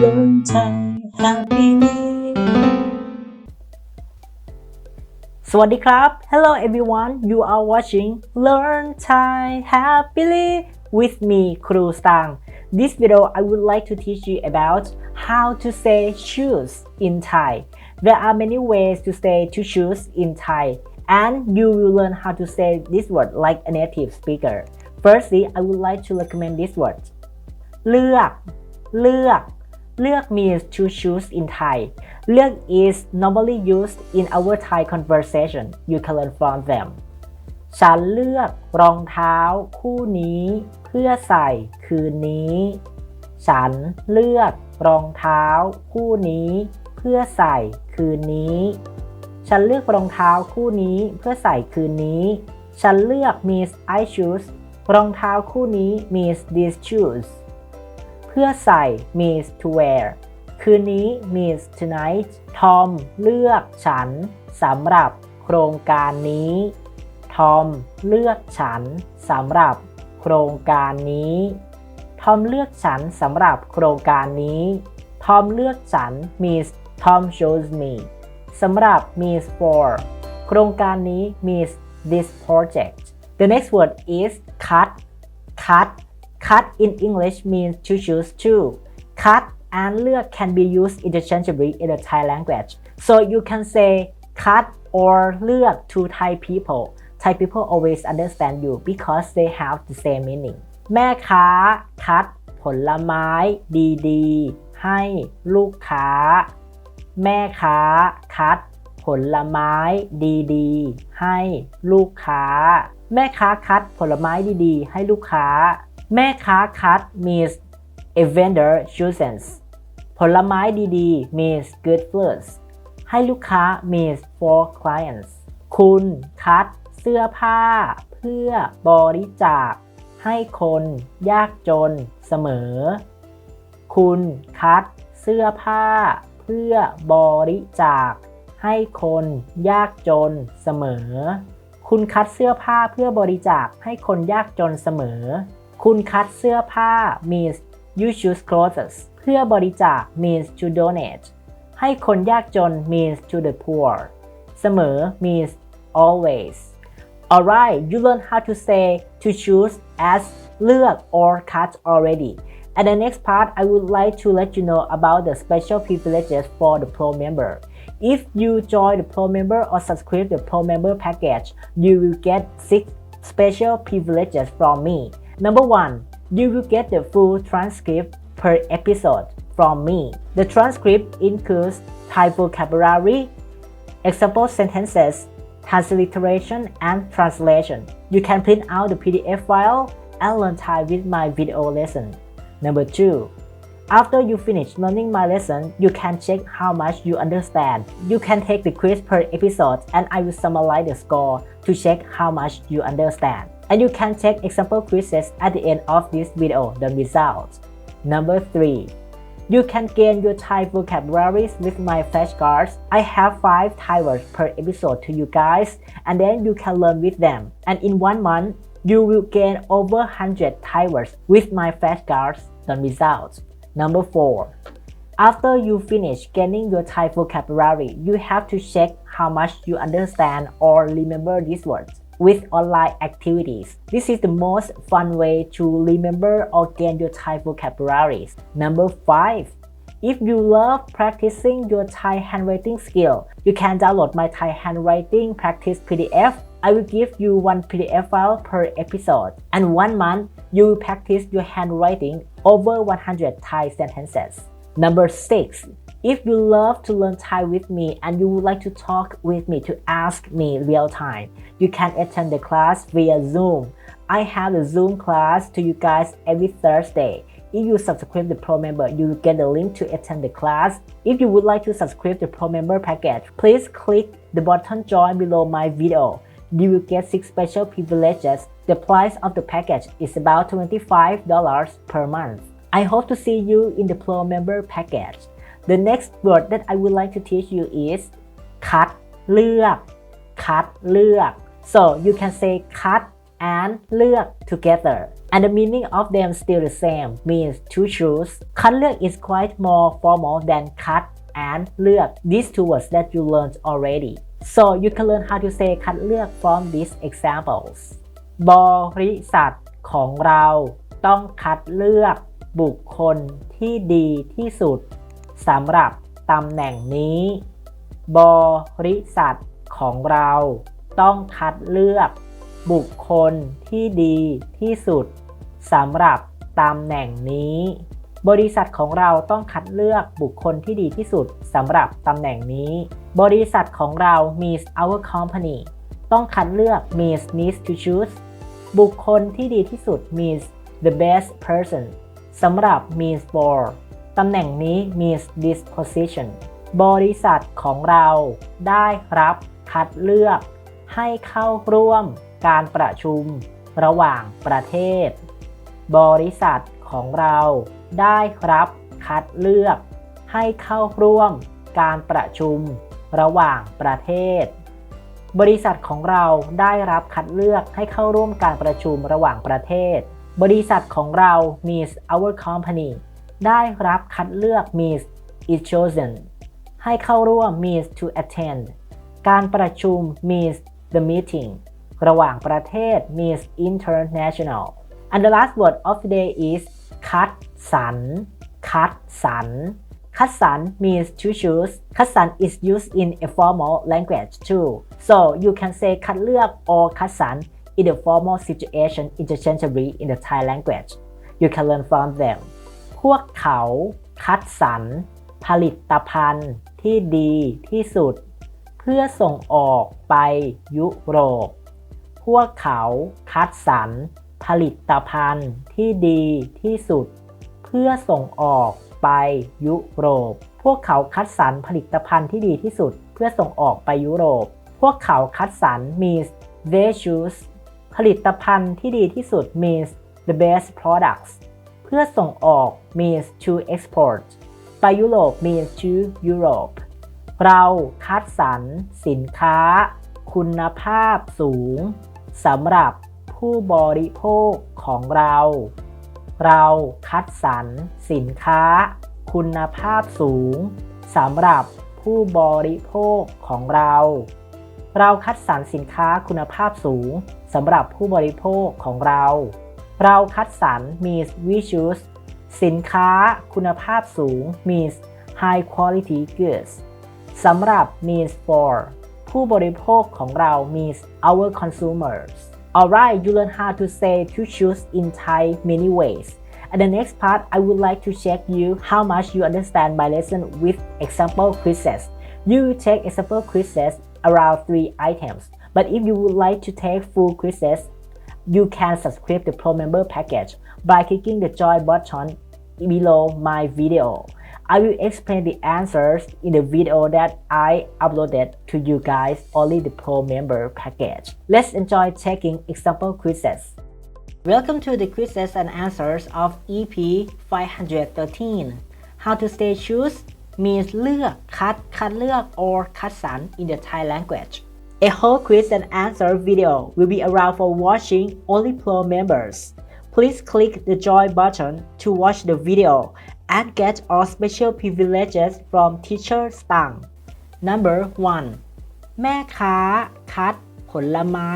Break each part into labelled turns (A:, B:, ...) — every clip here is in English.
A: learn Thai happily สวัสดีครับ Hello everyone you are watching Learn Thai happily with me ครูสตาง This video I would like to teach you about how to say shoes in Thai There are many ways to say to shoes in Thai and you will learn how to say this word like a native speaker Firstly I would like to recommend this word เลือก เลือก เลือก means to choose in Thai เลือก is normally used in our Thai conversation you can learn from them ฉันเลือกรองเท้าคู่นี้ เพื่อใส่คืนนี้ ฉันเลือกรองเท้าคู่นี้ เพื่อใส่คืนนี้ ฉันเลือกรองเท้าคู่นี้เพื่อใส่คืนนี้ ฉันเลือก means I choose รองเท้าคู่นี้ means these shoes พื่อใส่ means to wear คืนนี้ means tonight ทอมเลือกฉันสำหรับโครงการนี้ ทอมเลือกฉันสำหรับโครงการนี้ ทอมเลือกฉันสำหรับโครงการนี้ ทอมเลือกฉัน means Tom chose me สำหรับ means for โครงการนี้ means this project the next word is cut cut cut in English means to choose to cut and เลือก can be used interchangeably in the Thai language so you can say cut or เลือก to Thai people Thai people always understand you because they have the same meaning แม่ค้าคัดผลไม้ดีๆ ให้ลูกค้า แม่ค้าคัดผลไม้ดีๆ ให้ลูกค้าแม่ค้าคัดผลไม้ดีๆให้ลูกค้า แม่ค้าคัด means a vendor chooses ผลไม้ดีๆ means good fruits ให้ลูกค้า means for clients คุณคัดเสื้อผ้า เพื่อบริจาค ให้คนยากจนเสมอ คุณคัดเสื้อผ้า เพื่อบริจาค ให้คนยากจนเสมอ คุณคัดเสื้อผ้าเพื่อบริจาคให้คนยากจนเสมอ คุณคัดเสื้อผ้า means you choose clothes เพื่อบริจาค means to donate ให้คนยากจน means to the poor เสมอ means always alright you learn how to say to choose as เลือก or cut already and the next part I would like to let you know about the special privileges for the pro member if you join the pro member or subscribe the pro member package you will get six special privileges from me number one you will get the full transcript per episode from me. The transcript includes Thai vocabulary, example sentences, transliteration, and translation. You can print out the PDF file and learn Thai with my video lesson. Number 2. After you finish learning my lesson, you can check how much you understand. You can take the quiz per episode and I will summarize the score to check how much you understand. And you can take example quizzes at the end of this video, the results. Number 3. You can gain your Thai vocabularies with my flashcards. I have 5 Thai words per episode to you guys and then you can learn with them. And in one month, you will gain over 100 Thai words with my flashcards, the results. Number 4. After you finish gaining your Thai vocabulary, you have to check how much you understand or remember these words with online activities. This is the most fun way to remember or gain your Thai vocabularies. Number 5. If you love practicing your Thai handwriting skill, you can download my Thai handwriting practice PDF. I will give you one PDF file per episode. And one month, you will practice your handwriting over 100 Thai sentences. Number 6. If you love to learn Thai with me and you would like to talk with me to ask me real time, you can attend the class via Zoom. I have a Zoom class to you guys every Thursday. If you subscribe the Pro member, you will get the link to attend the class. If you would like to subscribe the Pro member package, please click the button join below my video. You will get 6 special privileges. The price of the package is about $25 per month. I hope to see you in the Pro member package. The next word that I would like to teach you is cut เลือก cut เลือก so you can say cut and เลือก together and the meaning of them still the same means to choose คัดเลือก is quite more formal than cut and เลือก these two words that you learned already so you can learn how to say คัดเลือก from these examples บริษัทของเราต้องคัดเลือกบุคคลที่ดีที่สุด สำหรับตำแหน่งนี้ บริษัทของเราต้องคัดเลือกบุคคลที่ดีที่สุดสำหรับตำแหน่งนี้ บริษัทของเราต้องคัดเลือกบุคคลที่ดีที่สุดสำหรับตำแหน่งนี้ บริษัทของเรา means our company ต้องคัดเลือก means needs to choose บุคคลที่ดีที่สุด means the best person สำหรับ means for ตำแหน่งนี้ means this position บริษัทของเราได้รับคัดเลือก ให้เข้าร่วมการประชุมระหว่างประเทศ บริษัทของเราได้รับคัดเลือก ให้เข้าร่วมการประชุมระหว่างประเทศ บริษัทของเราได้รับคัดเลือกให้เข้าร่วมการประชุมระหว่างประเทศ บริษัทของเรา means our company ได้รับคัดเลือก means is chosen ให้เข้าร่วม means to attend การประชุม means the meeting ระหว่างประเทศ means international and the last word of the day is คัดสรรคัดสรรคัดสรร means to choose คัดสรร is used in a formal language too so you can say คัดเลือก or คัดสรร in the formal situation interchangeably in the Thai language you can learn from them พวกเขาคัดสรรผลิตภัณฑ์ที่ดีที่สุด เพื่อส่งออกไปยุโรป พวกเขาคัดสรรผลิตภัณฑ์ที่ดีที่สุด เพื่อส่งออกไปยุโรป พวกเขาคัดสรรผลิตภัณฑ์ที่ดีที่สุด เพื่อส่งออกไปยุโรป พวกเขาคัดสรร means they choose ผลิตภัณฑ์ที่ดีที่สุด means the best products เพื่อส่งออก means to export ไปยุโรป means to Europe เราคัดสรรสินค้า คุณภาพสูงสำหรับผู้บริโภคของเรา เราคัดสรรสินค้า คุณภาพสูงสำหรับผู้บริโภคของเรา เราคัดสรรสินค้าคุณภาพสูงสำหรับผู้บริโภคของเรา เราคัดสรร means we choose สินค้าคุณภาพสูง means high quality goods สำหรับ means for ผู้บริโภคของเรา means our consumers Alright you learn how to say to choose in Thai many ways and the next part I would like to check you how much you understand my lesson with example quizzes you take example quizzes around three items but if you would like to take full quizzes you can subscribe the pro member package by clicking the join button below my video I will explain the answers in the video that I uploaded to you guys only the pro member package. Let's enjoy taking example quizzes. Welcome to the quizzes and answers of EP 513. How to say choose means เลือกคัดคัดเลือก or คัดสรร in the Thai language. A whole quiz and answer video will be around for watching only pro members. Please click the join button to watch the video and get all special privileges from Teacher Stang. Number 1. แม่ค้าคัดผลไม้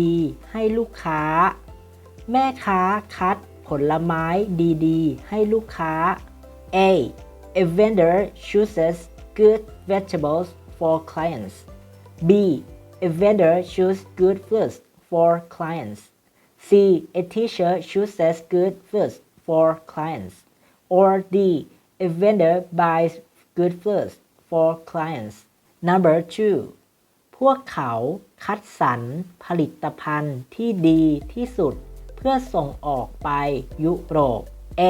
A: ดีๆ ให้ลูกค้า แม่ค้าคัดผลไม้ดีๆ ให้ลูกค้า A. A vendor chooses good vegetables for clients. B. A vendor chooses good foods for clients. C. A teacher chooses good foods for clients. Or D. A vendor buys good foods for clients. Number 2. พวกเขาคัดสรรผลิตภัณฑ์ที่ดีที่สุด เพื่อส่งออกไปยุโรป A.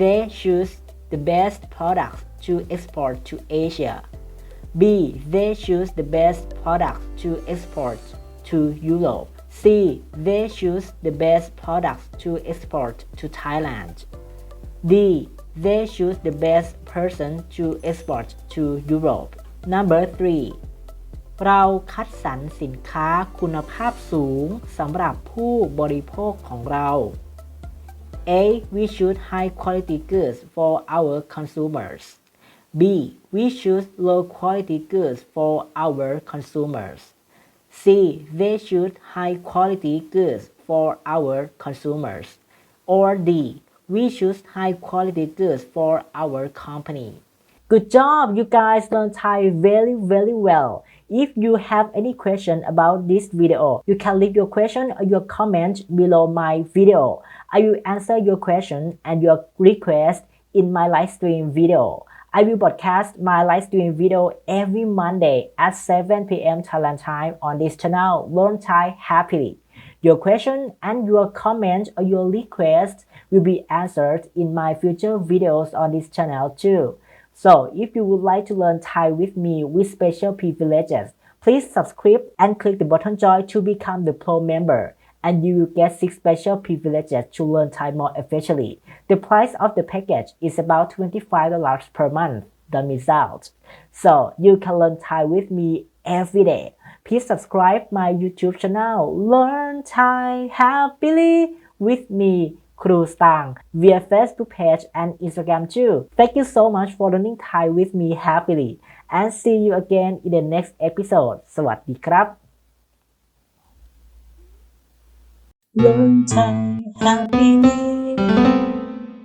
A: They choose the best products to export to Asia. B. They choose the best products to export to Europe. C. They choose the best products to export to Thailand. D. They choose the best person to export to Europe. Number 3. เราคัดสรรสินค้าคุณภาพสูงสำหรับผู้บริโภคของเรา A. We choose high quality goods for our consumers. B. We choose low quality goods for our consumers. C. They choose high quality goods for our consumers. Or D. We choose high quality goods for our company. Good job, you guys learned Thai very very well. If you have any question about this video, you can leave your question or your comment below my video. I will answer your question and your request in my live stream video. I will broadcast my live stream video every Monday at 7 p.m. Thailand time on this channel, Learn Thai Happily. Your question and your comment or your request will be answered in my future videos on this channel too. So if you would like to learn Thai with me with special privileges, please subscribe and click the button join to become the pro member and you will get 6 special privileges to learn Thai more efficiently. The price of the package is about $25 per month. Don't miss out. So you can learn Thai with me every day. Please subscribe my YouTube channel Learn Thai Happily with me ครูสตาง via Facebook page and Instagram too. Thank you so much for learning Thai with me happily and see you again in the next episode. สวัสดีครับ
B: Learn Thai happily